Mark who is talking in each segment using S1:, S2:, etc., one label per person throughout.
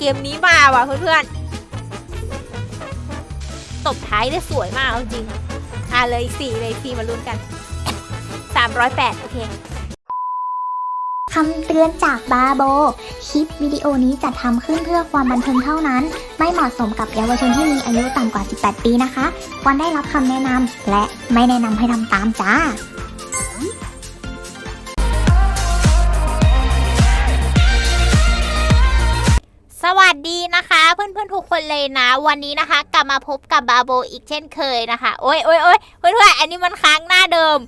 S1: เกมนี้มาว่ะเพื่อนๆ ตบท้ายได้สวยมากจริง อะเลยสี่เลยสี่มาลุ้นกัน 308 โอเค
S2: คำเตือนจากบาโบ คลิปวิดีโอนี้จัดทำขึ้นเพื่อความบันเทิงเท่านั้น ไม่เหมาะสมกับเยาวชนที่มีอายุต่ำกว่า 18 ปีนะคะ ควรได้รับคำแนะนำและไม่แนะนำให้ทำตามจ้า
S1: เพื่อนๆทุกคนเลยนะ วันนี้นะคะ กลับมาพบกับบาโบอีกเช่นเคยนะคะโอ้ยโอ้ยโอ้ยเพื่อนๆอันนี้มันค้างหน้าเดิม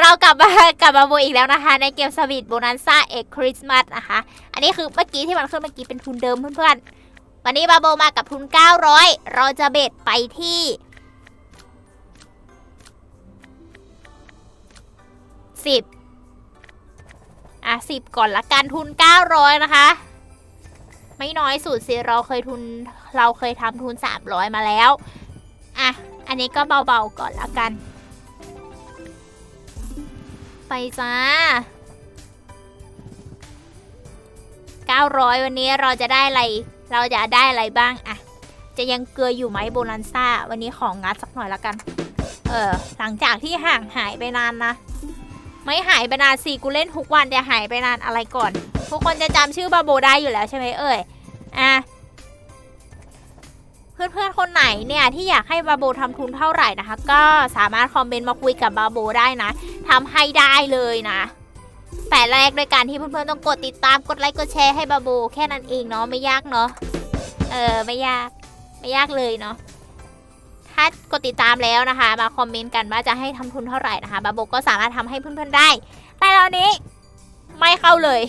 S1: เรากลับมากลับบาโบอีกแล้วนะคะ ในเกมสวิตโบนันซ่าเอ็กคริสต์มาสนะคะ อันนี้คือเมื่อกี้ที่มันขึ้นเมื่อกี้เป็นทุนเดิมเพื่อนๆวันนี้บาโบมากับทุน 900 เราจะเบ็ดไปที่สิบอะสิบก่อนละกันทุน 900 นะคะ ไม่น้อยสุดสิเราเคยทุนเราเคยทำทุน 300 มาแล้ว อะ อันนี้ก็เบาๆก่อนละกัน ไปจ้า 900 วันนี้เราจะได้อะไร เราจะได้อะไรบ้างอะจะยังเกลืออยู่ไหมโบนันซ่า วันนี้ของงัดสักหน่อยละกัน เออ หลังจากที่ห่างหายไปนานนะ ไม่หายไปนานสิกูเล่นทุกวันจะหายไปนานอะไรก่อน ทุกคนจะจำชื่อบาโบได้อยู่แล้วใช่ไหมเอ่ยอะเพื่อนๆคนไหนเนี่ยที่อยากให้บาโบทำทุนเท่าไหร่นะคะ ก็สามารถคอมเมนต์มาคุยกับบาโบได้นะทำให้ได้เลยนะแต่แรกโดยการที่เพื่อนๆต้องกดติดตามกดไลค์กดแชร์ให้บาโบแค่นั้นเองเนาะไม่ยากเนาะเออไม่ยากไม่ยากเลยเนาะถ้ากดติดตามแล้วนะคะ มาคอมเมนต์กันว่าจะให้ทำทุนเท่าไหร่นะคะบาโบก็สามารถทำให้เพื่อนๆได้ แต่ตอนนี้ไม่เข้าเลย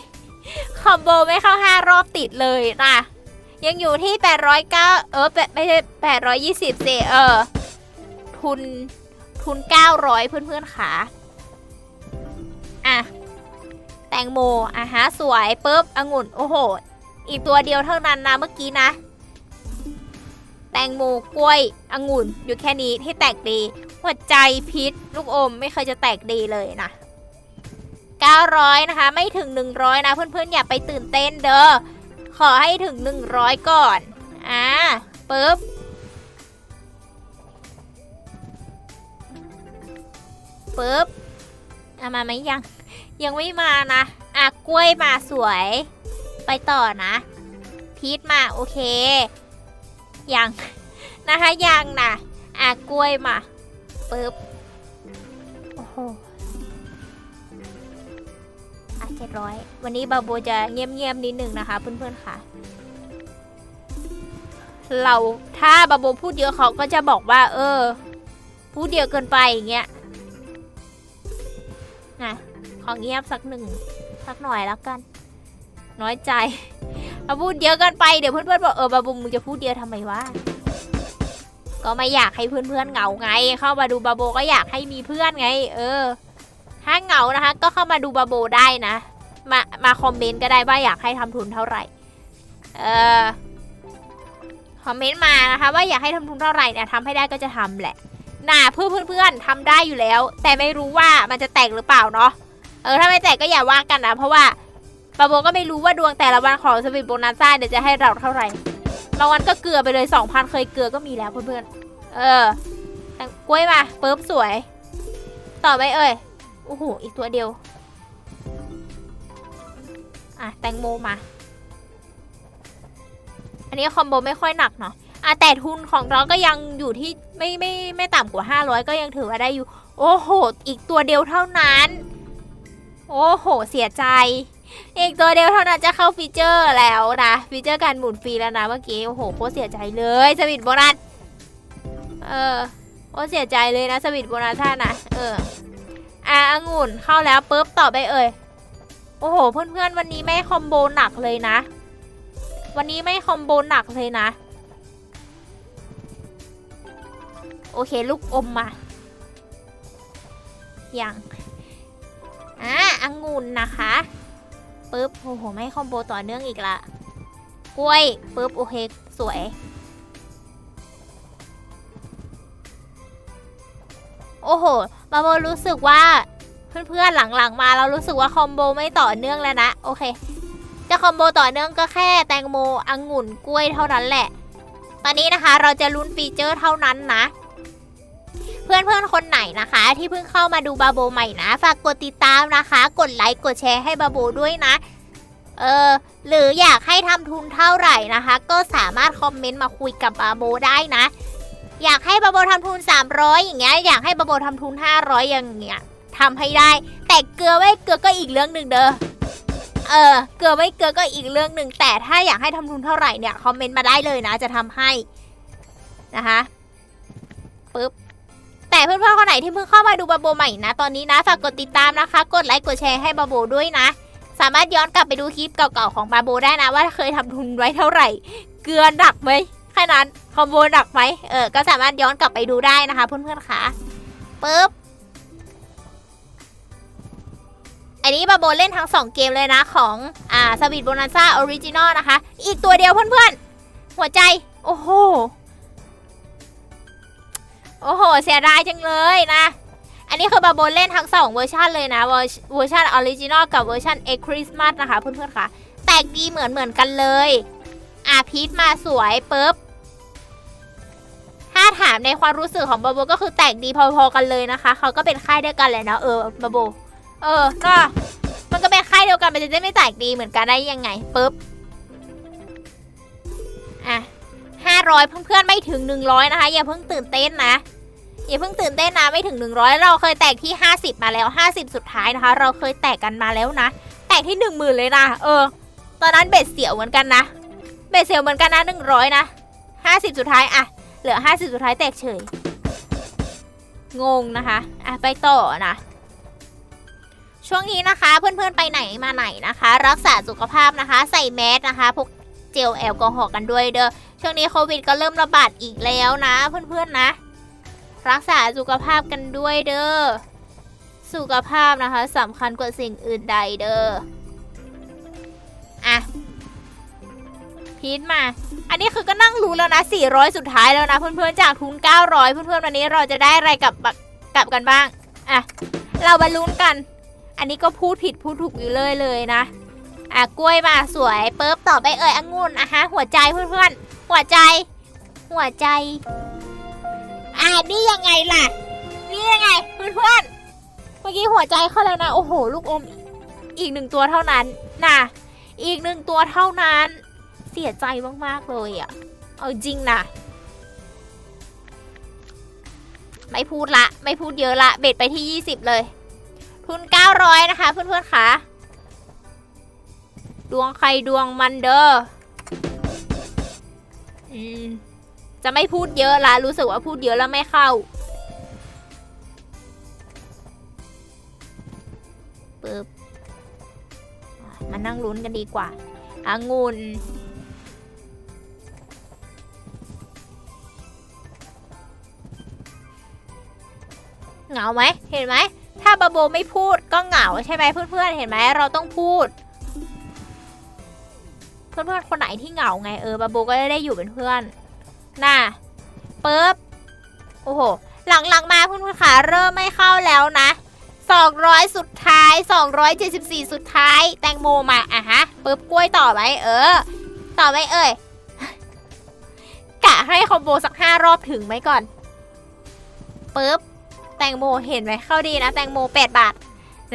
S1: คอมโบไม่เข้า 5 รอบติดเลยนะยังอยู่ที่ 809 เออแปดไม่ใช่820สิเออ ทุน ทุน 900 เพื่อนๆขาอะ แตงโม อะฮะ สวยปุ๊บองุ่น โอ้โห อีกตัวเดียวเท่านั้นนะเมื่อกี้นะ แตงโม กล้วยองุ่น อยู่แค่นี้ที่แตกดี หัวใจพิษ ลูกอม ไม่เคยจะแตกดีเลยนะ 900 นะคะ ไม่ถึง 100 นะเพื่อนๆ อย่าไปตื่นเต้นเด้อ ขอให้ถึง 100 ก่อน อ่าปึ๊บ ปึ๊บเอามาไหมยัง ยังไม่มานะ อะ กล้วยมาสวย ไปต่อนะ พีชมา โอเค ยัง นะคะยังนะอะ กล้วยมาปึ๊บ จ็ดร้อยวันนี้บาโบจะเงียบๆนิดหนึ่งนะคะเพื่อนๆค่ะ เราถ้าบาโบพูดเยอะเขาก็จะบอกว่า เออ พูดเยอะเกินไปอย่างเงี้ยนะขอเงียบสักหนึ่งสักหน่อยแล้วกัน น้อยใจมาพูดเยอะเกินไปเดี๋ยวเพื่อนๆบอกเออบาโบมึงจะพูดเยอะทำไมวะก็ไม่อยากให้เพื่อนๆเหงาไง เข้ามาดูบาโบก็อยากให้มีเพื่อนไง เออ ถ้าเหงานะคะ ก็เข้ามาดูบาโบได้นะ มามาคอมเมนต์ก็ได้ว่าอยากให้ทำทุนเท่าไหร่ เออคอมเมนต์มานะคะว่าอยากให้ทำทุนเท่าไหร่เนี่ยทำให้ได้ก็จะทำแหละน่าเพื่อนเพื่อนๆทำได้อยู่แล้ว แต่ไม่รู้ว่ามันจะแตกหรือเปล่าเนาะเออถ้าไม่แตกก็อย่าว่ากันนะเพราะว่าบาโบก็ไม่รู้ว่าดวงแต่ละวันของสวิตโบนัสซ่าเดี๋ยวจะให้เราเท่าไหร่บางวันก็เกลือไปเลย2,000เคยเกลือก็มีแล้วเพื่อนๆเออแต่กล้วยมาปึ๊บสวย ต่อไปเอ่ยโอ้โหอีกตัวเดียว อะแตงโมมา อันนี้คอมโบไม่ค่อยหนักเนาะอะแต่ทุนของเราก็ยังอยู่ที่ไม่ไม่ไม่ต่ำกว่า 500 ก็ยังถือว่าได้อยู่ โอ้โห อีกตัวเดียวเท่านั้น โอ้โห เสียใจ อีกตัวเดียวเท่านั้นจะเข้าฟีเจอร์แล้วนะ ฟีเจอร์การหมุนฟรีแล้วนะเมื่อกี้ โอ้โห โคตรเสียใจเลยสวิตโบนัสเออ โคตรเสียใจเลยนะสวิตโบนัสท่านนะเออ อะองุ่นเข้าแล้วปุ๊บต่อไปเอ่ย โอ้โห เพื่อนๆ วันนี้ไม่คอมโบหนักเลยนะ วันนี้ไม่คอมโบหนักเลยนะ โอเค ลูกอมมาอย่างอะองุ่นนะคะปุ๊บโอ้โห ไม่คอมโบต่อเนื่องอีกละกล้วยปุ๊บ โอเค สวย โอ้โหบาโบรู้สึกว่า เพื่อนๆหลังๆมาเรารู้สึกว่าคอมโบไม่ต่อเนื่องแล้วนะ โอเค จะคอมโบต่อเนื่องก็แค่แตงโมองุ่นกล้วยเท่านั้นแหละ ตอนนี้นะคะเราจะลุ้นฟีเจอร์เท่านั้นนะ เพื่อนๆคนไหนนะคะ ที่เพิ่งเข้ามาดูบาโบใหม่นะ ฝากกดติดตามนะคะ กดไลค์กดแชร์ให้บาโบด้วยนะ เออหรืออยากให้ทำทุนเท่าไหร่นะคะ ก็สามารถคอมเมนต์มาคุยกับบาโบได้นะอยากให้บาโบทำทุน 300 อย่างเงี้ย อยากให้บาโบทำทุน 500 อย่างเงี้ย ทำให้ได้ แต่เกลือไว้เกลือก็อีกเรื่องหนึ่งเด้อเออเกลือไว้เกลือก็อีกเรื่องหนึ่งแต่ถ้าอยากให้ทำทุนเท่าไหร่เนี่ยคอมเมนต์มาได้เลยนะจะทำให้นะคะปึ๊บแต่เพื่อนๆคนไหนที่เพิ่งเข้ามาดูบาโบใหม่นะตอนนี้นะฝากกดติดตามนะคะ กดไลค์กดแชร์ให้บาโบด้วยนะ สามารถย้อนกลับไปดูคลิปเก่าๆของบาโบได้นะ ว่าเคยทำทุนไว้เท่าไหร่ เกลือหนักไหมแค่นั้นคอมโบหนักไหมเออก็สามารถย้อนกลับไปดูได้นะคะ เพื่อนๆค่ะปึ๊บ อันนี้บาโบเล่นทั้ง 2 เกมเลยนะของอ่าสวิตโบนันซ่าออริจินอลนะคะ อีกตัวเดียวเพื่อนๆ หัวใจ โอ้โห โอ้โห เสียดายจังเลยนะ อันนี้คือบาโบเล่นทั้ง 2 เวอร์ชันเลยนะเวอร์ชันออริจินอลกับเวอร์ชันเอ็กคริสต์มาสนะคะเพื่อนๆค่ะ แตกดีเหมือนเหมือนกันเลย อะพีทมาสวยปุ๊บถ้าถามในความรู้สึกของบาโบก็คือแตกดีพอๆกันเลยนะคะ เขาก็เป็นค่ายเดียวกันแหละเนาะเออบาโบ เออ ก็ มันก็เป็นค่ายเดียวกันมันจะได้ไม่แตกดีเหมือนกันได้ยังไงปุ๊บ อะห้าร้อยเพื่อนๆไม่ถึงหนึ่งร้อยนะคะ อย่าเพิ่งตื่นเต้นนะ อย่าเพิ่งตื่นเต้นนะไม่ถึง100เราเคยแตกที่50มาแล้ว50สุดท้ายนะคะ เราเคยแตกกันมาแล้วนะ แตกที่1 0,000เลยนะเออ ตอนนั้นเบ็ดเสียวเหมือนกันนะ เบ็ดเสียวเหมือนกันนะ100นะ50สุดท้ายอะเหลือ50สุดท้ายแตกเฉย งงนะคะ อะไปต่อนะ ช่วงนี้นะคะเพื่อนๆไปไหนมาไหนนะคะ รักษาสุขภาพนะคะ ใส่แมสนะคะพกเจลแอลกอฮอล์กันด้วยเด้อช่วงนี้โควิดก็เริ่มระบาดอีกแล้วนะเพื่อนๆนะ รักษาสุขภาพกันด้วยเด้อสุขภาพนะคะสำคัญกว่าสิ่งอื่นใดเด้ออะพีทมา อันนี้คือก็นั่งรู้แล้วนะ 400 สุดท้ายแล้วนะ เพื่อนๆจากทุน 900 เพื่อนๆวันนี้เราจะได้อะไรกลับบักลับกันบ้าง อะ เรามาลุ้นกัน อันนี้ก็พูดผิดพูดถูกอยู่เลยเลยนะ อะกล้วยมาสวยเปิ๊บต่อไปเอ่ยองุ่นอะฮะหัวใจเพื่อนๆหัวใจ หัวใจ อ่านี่ยังไงล่ะ นี่ยังไงเพื่อนๆเมื่อกี้หัวใจเข้าแล้วนะ โอ้โห ลูกอมอีกหนึ่งตัวเท่านั้นน่ะอีกหนึ่งตัวเท่านั้น เสียใจมากๆเลยอะ่ะเอาจริงนะไม่พูดละ ไม่พูดเยอะละ เบ็ดไปที่ 20 เลย ทุน 900 นะคะ เพื่อนๆค่ะ ดวงใครดวงมันเด้ออืมจะไม่พูดเยอะละรู้สึกว่าพูดเยอะแล้วไม่เข้า ปึ๊บ มานั่งลุ้นกันดีกว่าองุ่นเหงาไหม เห็นไหม ถ้าบาโบไม่พูดก็เหงาใช่ไหมเพื่อนๆเห็นไหมเราต้องพูด เพื่อนๆคนไหนที่เหงาไงเออบาโบก็ได้อยู่เป็นเพื่อนน่ะปึ๊บโอ้โหหลังๆมาคุณผู้ขาเริ่มไม่เข้าแล้วนะ200 สุดท้าย 274 สุดท้าย แตงโมมาอะฮะปึ๊บกล้วยต่อไหมเออ ต่อไหมเอ่ยกะให้คอมโบสัก 5 รอบถึงไหมก่อนปึ๊บ แตงโมเห็นไหมเข้าดีนะ แตงโม 8 บาท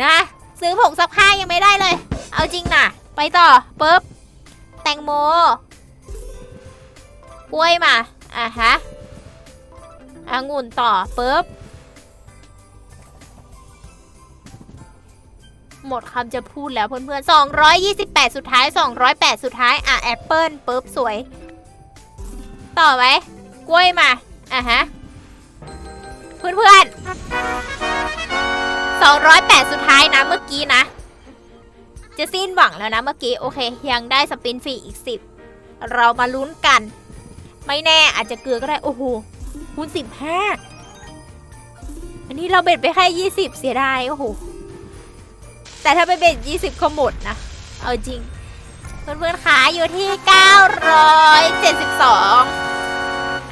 S1: นะ ซื้อผงซักผ้ายังไม่ได้เลย เอาจริงนะไปต่อปึ๊บแตงโมกล้วยมาอะฮะองุ่นต่อปุ๊บหมดคำจะพูดแล้วเพื่อนๆ 228 สุดท้าย 208 สุดท้าย อะ แอปเปิลปุ๊บ สวย ต่อไหมกล้วยมา อะฮะ เพื่อนๆ208 สุดท้ายนะเมื่อกี้นะ จะสิ้นหวังแล้วนะเมื่อกี้ โอเค ยังได้สปินฟรีอีก 10 เรามาลุ้นกัน ไม่แน่อาจจะเกลือก็ได้ โอ้โหคูณสิบห้าอันนี้เราเบ็ดไปแค่ยี่สิบเสียดายโอ้โห แต่ถ้าไปเบ็ดยี่สิบก็หมดนะ เอาจริง เพื่อนๆขาอยู่ที่เก้าร้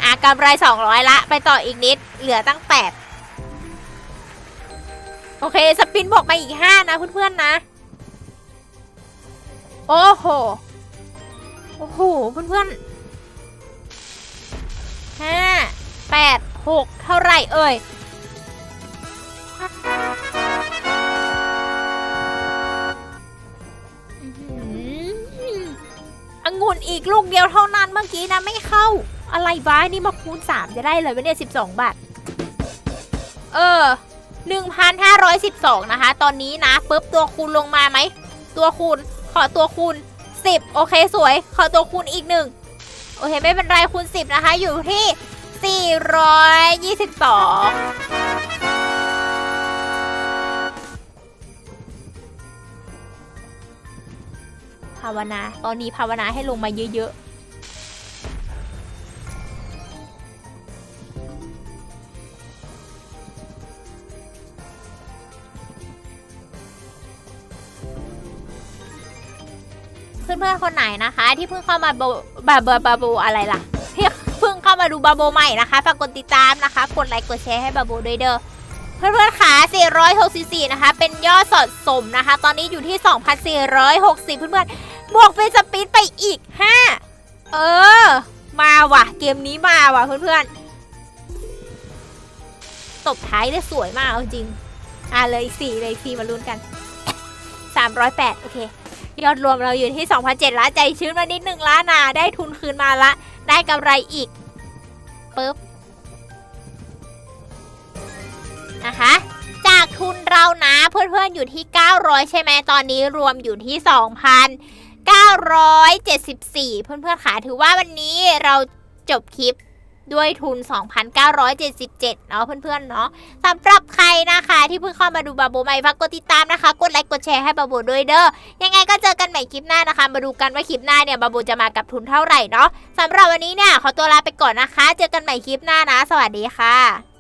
S1: อะกำไรสองร้อยละ ไปต่ออีกนิด เหลือตั้งแปดโอเค สปินบอกมาอีกห้านะเพื่อนๆนะ โอ้โห โอ้โห เพื่อนๆห้าแปดหกเท่าไหร่เอ่ยองุ่นอีกลูกเดียวเท่านั้นเมื่อกี้นะไม่เข้า อะไรวะนี่มาคูณ 3 จะได้เลยวันนี้12 บาท เออ 1,512 นะคะ ตอนนี้นะปุ๊บตัวคูณลงมาไหม ตัวคูณ ขอตัวคูณ 10 โอเคสวย ขอตัวคูณอีกหนึ่งโอเค ไม่เป็นไรคูณ 10 นะคะ อยู่ที่ 422ภาวนา ตอนนี้ภาวนาให้ลงมาเยอะ พื่อนๆคนไหนนะคะ ที่เพิ่งเข้ามาบาเบอร์บาโบอะไรล่ะที่เพิ่งเข้ามาดูบาโบใหม่นะคะฝากกดติดตามนะคะ กดไลค์กดแชร์ให้บาโบด้วยเด้อเพื่อนๆขา464 นะคะ เป็นยอดสะสมนะคะ ตอนนี้อยู่ที่ 2,460 เพื่อนๆ บวกเป็นสปีดไปอีก 5 เออ มาว่ะ เกมนี้มาว่ะเพื่อนๆ ตบท้ายได้สวยมากจริง อะเลยอีก4เลยอีก4มาลุ้นกัน 308 โอเค ยอดรวมเราอยู่ที่2,007ละใจชื้นมานิดหนึ่งล้านนาได้ทุนคืนมาละ ได้กำไรอีกปึ๊บนะคะจากทุนเรานะเพื่อนๆอยู่ที่ 900 ใช่ไหมตอนนี้รวมอยู่ที่ 2,974 เพื่อนๆค่ะถือว่าวันนี้เราจบคลิป ด้วยทุน 2,977 เนาะเพื่อนๆเนาะสำหรับใครนะคะที่เพิ่งเข้ามาดูบาโบใหม่ฝากกดติดตามนะคะ กดไลค์กดแชร์ให้บาโบด้วยเด้อยังไงก็เจอกันใหม่คลิปหน้านะคะ มาดูกันว่าคลิปหน้าเนี่ยบาโบจะมากับทุนเท่าไหร่เนาะสำหรับวันนี้เนี่ยขอตัวลาไปก่อนนะคะ เจอกันใหม่คลิปหน้านะ สวัสดีค่ะ